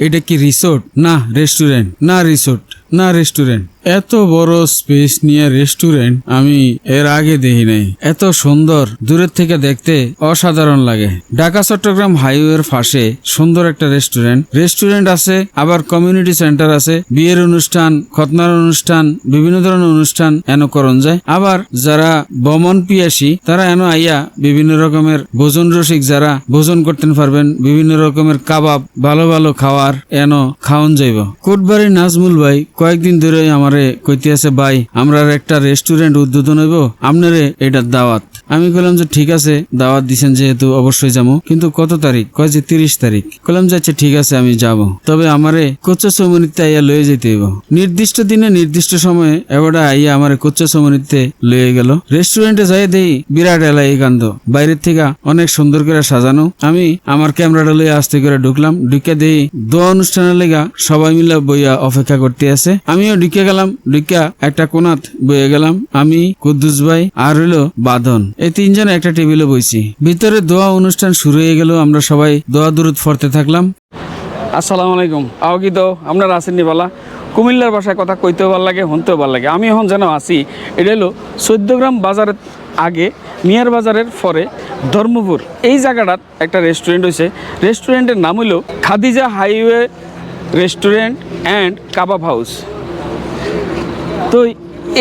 এটা কি রিসোর্ট না রেস্টুরেন্ট না রিসোর্ট না রেস্টুরেন্ট এত বড় স্পেস নিয়ে রেস্টুরেন্ট আমি এর আগে দেখি নাই। এত সুন্দর, দূরের থেকে দেখতে অসাধারণ লাগে। ঢাকা, চট্টগ্রাম হাইওয়ের পাশে সুন্দর একটা রেস্টুরেন্ট রেস্টুরেন্ট আছে, আবার কমিউনিটি সেন্টার আছে। বিয়ের অনুষ্ঠান, খতনার অনুষ্ঠান, বিভিন্ন ধরনের অনুষ্ঠান এন করণ যায়। আবার যারা বমন পিয়াসী, তারা এন আইয়া বিভিন্ন রকমের ভোজন রসিক যারা ভোজন করতে পারবেন, বিভিন্ন রকমের কাবাব, ভালো ভালো খাওয়ার এন খাওয়ান যাইব। কোটবাড়ি নাজমুল ভাই কয়েকদিন ধরে আমারে কইতে আছে ভাই, আমরা একটা রেস্টুরেন্ট উদ্বোধন হইব, আপনারে এটার দাওয়াত। আমি বললাম যে, ঠিক আছে, দাওয়াত দিছেন যেহেতু অবশ্যই যাব। কিন্তু কত তারিখ? কয় যে, তিরিশ তারিখ। বললাম যে আচ্ছা ঠিক আছে, আমি যাব। তবে আমারে কোচ্চা চৌমনিতে আইয়া লয়ে যেতে হইব। নির্দিষ্ট দিনে, নির্দিষ্ট সময়ে এবারে আইয়া আমারে কোচ্চা চৌমনিতে লয়ে গেল। রেস্টুরেন্টে যাই দেই, বিরাট এলাই কান্দ বাইরের থেকে অনেক সুন্দর করে সাজানো। আমি আমার ক্যামেরাটা লইয়া আস্তে করে ঢুকলাম। ঢুকে দেই, দোয়া অনুষ্ঠানের লেগা সবাই মিলে বইয়া অপেক্ষা করতে আছে আমিও ঢুকে গেলাম ঢুকা একটা কোনাত বয়ে গেলাম। আমি, কুদ্দুস ভাই আর হইল বাদন এই তিনজন একটা টেবিলে বইছি। ভিতরে দোয়া অনুষ্ঠান শুরু হয়ে গেল আমরা সবাই দোয়া দূরত ফরতে থাকলাম। আসসালামু আলাইকুম। আও কি তো আপনারা আসেননি বলা? কুমিল্লার ভাষায় কথা কইতেও ভালো লাগে, শুনতেও ভালো লাগে। আমি এখন যেন আছি, এটা হলো চোদ্দ গ্রাম বাজারের আগে মিয়ার বাজারের পরে ধর্মপুর। এই জায়গাটার একটা রেস্টুরেন্ট হয়েছে রেস্টুরেন্টের নাম হলো Khadija highway restaurant and kebab house. তো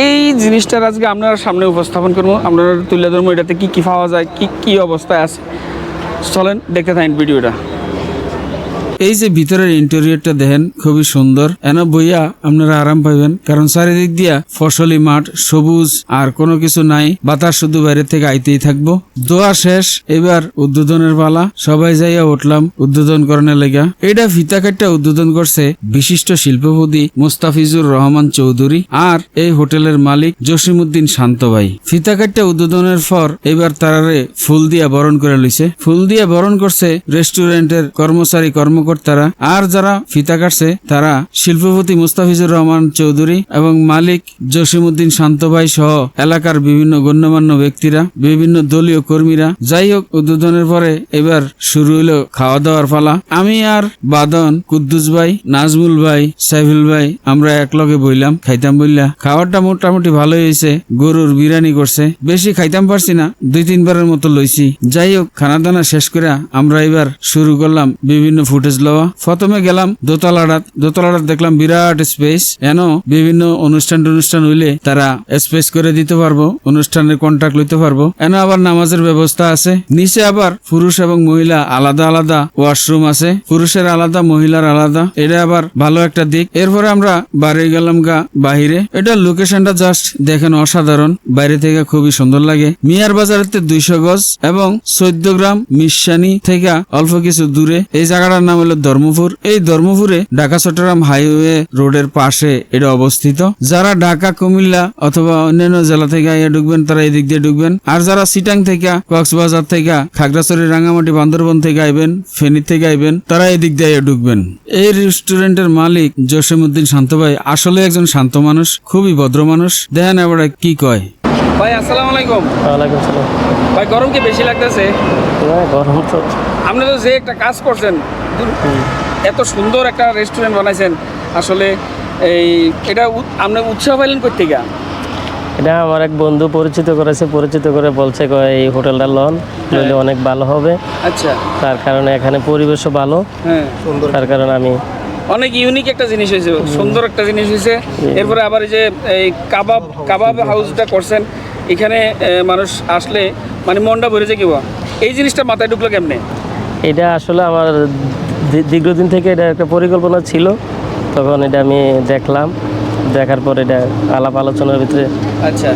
এই জিনিসটার আজকে আপনারা সামনে উপস্থাপন করব। আপনারা তুলে ধরবো এটাতে কী কী পাওয়া যায়, কী কী অবস্থায় আছে। চলেন দেখতে থাকেন ভিডিওটা। এই যে ভিতরের ইন্টেরিয়রটা দেখেন, খুবই সুন্দর। এন বইয়া আপনারা আরাম পাইবেন, কারণ চারিদিক দিয়া ফসলি মাঠ, সবুজ, আর কোনো কিছু নাই। বাতাস শুধু বাইরে থেকে আইতেই থাকব। দোয়া শেষ, এবার উদ্বোধনের পালা। সবাই যাইয়া উঠলাম উদ্বোধন করণের লেগা। এটা ফিতা কাটটা উদ্বোধন করছে বিশিষ্ট শিল্পপতি মুস্তাফিজুর রহমান চৌধুরী আর এই হোটেলের মালিক জসিমউদ্দিন শান্ত ভাই ফিতা কাটটা উদ্বোধনের পর এবার তারারে ফুল দিয়া বরণ করে লইছে। ফুল দিয়া বরণ করছে রেস্টুরেন্টের কর্মচারী কর্মকর্তারা আর যারা ফিতা কাটছে, তারা শিল্পপতি মুস্তাফিজুর রহমান চৌধুরী এবং মালিক জসিমউদ্দিন শান্ত ভাই সহ এলাকার বিভিন্ন গণ্যমান্য ব্যক্তিরা, বিভিন্ন দলীয় কর্মীরা। যাই হোক, উদ্বোধনের পরে এবার শুরু হলো খাওয়া দাওয়ার পালা। আমি আর বাদন, কুদ্দুস ভাই, নাজমুল ভাই, সাইফুল ভাই, আমরা একলগে বইলাম, খাইতাম বললা খাবারটা মোটামুটি ভালোই হয়েছে গরুর বিরিয়ানি করছে। বেশি খাইতাম পারছি না, দুই তিনবারের মতো লইছি। যাই হোক খানা দানা শেষ করে আমরা এবার শুরু করলাম বিভিন্ন ফুটেজ লওয়া প্রথমে গেলাম দোতলাড়াত দোতলাড়াত দেখলাম বিরাট স্পেস এন বিভিন্ন অনুষ্ঠান টনুষ্ঠান হইলে তারা স্পেস করে দিতে পারব, অনুষ্ঠানের কন্ট্যাক্ট লইতে পারব। এন আবার নামাজের ব্যবস্থা আছে। নিচে আবার পুরুষ এবং মহিলা আলাদা আলাদা ওয়াশরুম আছে। পুরুষের আলাদা, মহিলার আলাদা। এটা আবার ভালো একটা দিক। এরপরে আমরা বাড়ি গেলাম গা বাহিরে। এটা লোকেশনটা জাস্ট দেখেন অসাধারণ। বাইরে থেকে খুবই সুন্দর লাগে। মিয়ার বাজারেতে দুইশো গজ এবং চোদ্দ গ্রাম মিশানি থেকে অল্প কিছু দূরে। এই জায়গাটার নাম হলো ধর্মপুর। এই ধর্মপুরে ঢাকা, চট্টগ্রাম হাইওয়ে রোডের পাশে এটা অবস্থিত। যারা ঢাকা, কুমিল্লা অথবা অন্যান্য জেলা থেকে আইয়া ঢুকবেন, তারা এই দিক দিয়ে ঢুকবেন। আর যারা সিটাং থেকে, কক্সবাজার থেকে, খাগড়াছড়ি, রাঙ্গামাটি, বান্দরবন থেকে আইবেন, ফেনী থেকে আইবেন, তারা এই দিক দিয়ে আইয়া ঢুকবেন। এই রেস্টুরেন্টের মালিক জসিমউদ্দিন শান্ত ভাই আসলে একজন শান্ত মানুষ, খুবই ভদ্র মানুষ। দেখেন এবার কি কয়। ভাই আসসালামু আলাইকুম। ওয়ালাইকুম সালাম ভাই গরম কি বেশি লাগতেছে? হ্যাঁ গরম তো। আপনি তো যে একটা কাজ করছেন এত সুন্দর একটা রেস্টুরেন্ট বানাইছেন। আসলে এই এটা আপনি উৎসাহ পাইলেন করতে গা এটা আমার এক বন্ধু পরিচিত করেছে পরিচিত করে বলছে কয় এই হোটেলটা লন নইলে অনেক ভালো হবে। আচ্ছা। তার কারণে এখানে পরিবেশও ভালো। হ্যাঁ। তার কারণে আমি অনেক ইউনিক একটা জিনিস হয়েছে, সুন্দর একটা জিনিস হয়েছে। এরপরে আবার এই যে, এই কাবাব কাবাব হাউসটা করছেন, এখানে মানুষ আসলে মানে মনটা ভরে যায় কিবা এই জিনিসটা মাথায় ঢুকলো কেমনে? এটা আসলে আমার দীর্ঘদিন থেকে এটা একটা পরিকল্পনা ছিল, তখন এটা আমি দেখলাম, দেখার পর এটা আলাপ আলোচনার ভিতরে আচ্ছা।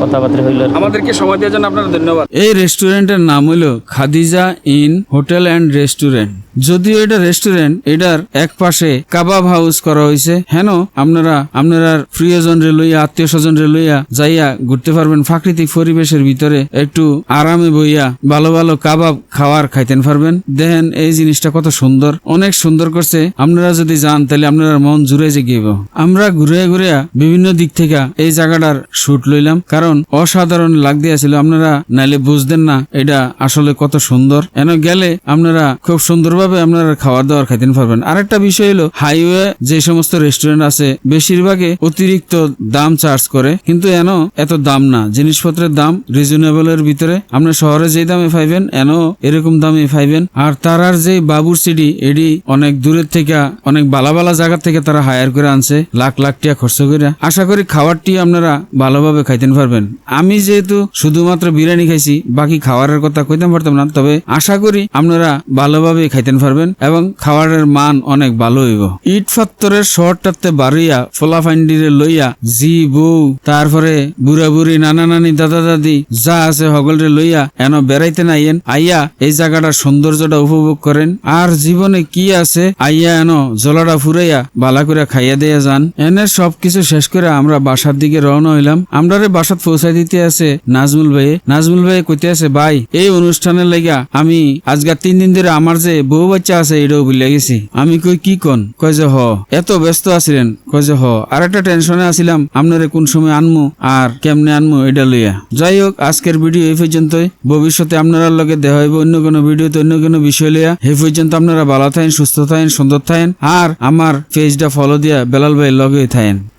কথাবার্তা হইল আমাদেরকে সময় দেওয়ার জন্য আপনার ধন্যবাদ। এই রেস্টুরেন্টের নাম হলো Khadija inn hotel and restaurant. যদিও এটা রেস্টুরেন্ট এটার এক পাশে কাবাব হাউস করা হয়েছে হেন আপনারা আপনারা প্রিয়জন রে লইয়া আত্মীয় স্বজন রে লইয়া যাইয়া ঘুরতে পারবেন। প্রাকৃতিক পরিবেশের ভিতরে একটু আরামে বইয়া ভালো ভালো কাবাব খাওয়ার খাইতেন পারবেন। দেখেন এই জিনিসটা কত সুন্দর। অনেক সুন্দর করছে। আপনারা যদি যান তাহলে আপনার মন জুড়ে যে গিয়ে আমরা ঘুরে ঘুরে বিভিন্ন দিক থেকে এই জায়গাটার শুট লইলাম। কারণ অসাধারণ লাগ দিয়েছিল আপনারা নাইলে বুঝতেন না এটা আসলে কত সুন্দর। এন গেলে আপনারা খুব সুন্দরভাবে আপনারা খাবার দাবার খাইতে পারবেন। আরেকটা বিষয় হলো, হাইওয়ে যে সমস্ত রেস্টুরেন্ট আছে, বেশিরভাগে অতিরিক্ত দাম চার্জ করে। কিন্তু এন এত দাম না। জিনিসপত্রের দাম রিজনেবল এর ভিতরে। আপনার শহরে যে দামে পাইবেন, এন এরকম দামে পাইবেন। আর তারার যে বাবুর সিডি এডি অনেক দূরের থেকে, অনেক বালা বালা জায়গা থেকে তারা হায়ার করে আনছে, লাখ লাখ টিয়া খরচ করে। আশা করি খাবারটি আপনারা ভালোভাবে খাইতেন পারবেন। আমি যেহেতু শুধুমাত্র বিরিয়ানি খাইছি, বাকি খাওয়ারের কথা কইতে পারতাম না, তবে আশা করি আপনারা ভালোভাবে খাইতেন পারবেন এবং খাওয়ারের মান অনেক ভালো হইব। ইট ফাত্তরের শহরটাতে বাড়িয়া ফোলাফাইন্ডিরে লইয়া, জি বউ, তারপরে বুড়া বুড়ি, নানা নানি, দাদা দাদি, যা আছে হগলরে লইয়া, এন বেড়াইতে নাইয়েন আইয়া এই জায়গাটার সৌন্দর্যটা উপভোগ করেন। আর জীবনে কি আছে, আইয়া এন জলাটা ফুরাইয়া, বালা করে খাইয়া দিয়া যান। এনে সবকিছু শেষ করে আমরা বাসার দিকে রওনা হইলাম। আমরা বাসাত পৌঁছাই দিতে আছে নাজমুল ভাই। নাজমুল ভাই কইতে আছে, ভাই, এই অনুষ্ঠানের লাগা আমি আজকাল তিন দিন ধরে আমার যে বউ বাচ্চা আছে, এটাও ভুলে গেছি। আমি কই, কি কন? কয় যে, হ, এত ব্যস্ত আছিলেন। কয় যে, হ আর একটা টেনশনে আছিলাম, আপনারে কোন সময় আনমু আর কেমনে আনমু এটা লইয়া? যাই হোক, আজকের ভিডিও এই পর্যন্তই। ভবিষ্যতে আপনারা লগে দেখা হইব অন্য কোনো ভিডিওতে, অন্য কোনো বিষয় লইয়া। এই পর্যন্ত আপনারা ভালো থাকেন, সুস্থ থাকেন, সুন্দর থাকেন, আর আমার পেজটা ফলো দিয়া বেলাল ভাই লগে থাকেন।